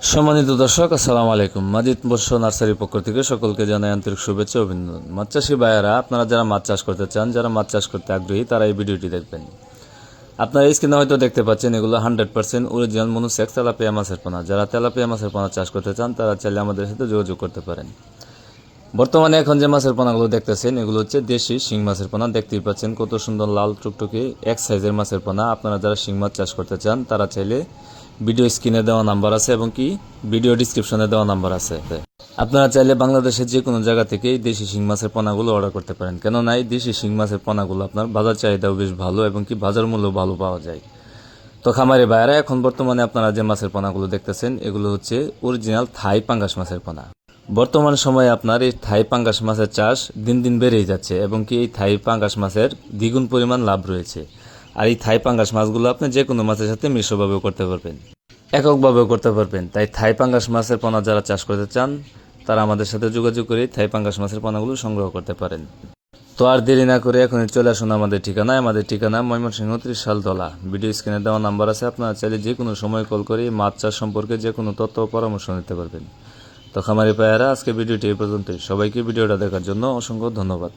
সম্মানিত দর্শক, আসসালামু আলাইকুম। মাজিদ বর্ষ নার্সারির পক্ষ থেকে সকলকে জানাই আন্তরিক শুভেচ্ছা অভিনন্দন। মাছ চাষি ভাইয়েরা, আপনারা যারা মাছ চাষ করতে চান, যারা মাছ চাষ করতে আগ্রহী, তারা এই ভিডিওটি দেখবেন। আপনারা স্ক্রিনে হয়তো দেখতে পাচ্ছেন, এগুলো hundred percent original monosex tilapia মাছের পোনা। যারা তেলাপিয়া মাছের পোনা চাষ করতে চান, তারা চাইলে আমাদের সাথে যোগাযোগ করতে পারেন। বর্তমানে এখন যে মাছের পোনাগুলো দেখতেছেন, এগুলো হচ্ছে দেশি শিং মাছের পোনা। দেখতেই পাচ্ছেন কত সুন্দর লাল টুকটুকি এক সাইজের মাছের পোনা। আপনারা যারা শিং মাছ চাষ করতে চান, তারা চাইলে ভিডিও স্ক্রিনে দেওয়া নাম্বার আছে এবং কি ভিডিও ডিসক্রিপশনে দেওয়া নাম্বার আছে। আপনারা চাইলে বাংলাদেশের যে কোনো জায়গা থেকে এই দেশি শিং মাছের পোনাগুলো অর্ডার করতে পারেন। কেননা এই দেশি শিং মাছের পোনাগুলো আপনার বাজার চাহিদাও বেশ ভালো এবং কি বাজার মূল্য ভালো পাওয়া যায়। তো খামারি ভাইয়েরা, এখন বর্তমানে আপনারা যে মাছের পোনাগুলো দেখতেছেন, এগুলো হচ্ছে অরিজিনাল থাই পাঙ্গাস মাছের পোনা। বর্তমান সময়ে আপনার এই থাই পাঙ্গাস মাছের চাষ দিন দিন বেড়েই যাচ্ছে এবং কি এই থাই পাঙ্গাস মাছের দ্বিগুণ পরিমাণ লাভ রয়েছে। আর এই থাই পাঙ্গাস মাছগুলো আপনি যে কোনো মাছের সাথে মিশ্রভাবেও করতে পারবেন। এককভাবেও করতে পারবেন। তাই থাই পাঙ্গাস মাছের পোনা যারা চাষ করতে চান, তারা আমাদের সাথে যোগাযোগ করে থাই পাঙ্গাস মাছের পোনাগুলো সংগ্রহ করতে পারেন। তো আর দেরি না করে এখনই চলে আসুন আমাদের ঠিকানায়। আমাদের ঠিকানা ময়মনসিংহ ত্রিশ সালতলা ভিডিও স্ক্রিনে দেওয়া নাম্বার আছে, আপনারা চাইলে যে কোনো সময় কল করে মাছ চাষ সম্পর্কে যে কোনো তথ্য পরামর্শ নিতে পারবেন। তো খামারি পায়েরা আজকে ভিডিওটি এই পর্যন্তই। সবাইকে ভিডিওটা দেখার জন্য অসংখ্য ধন্যবাদ।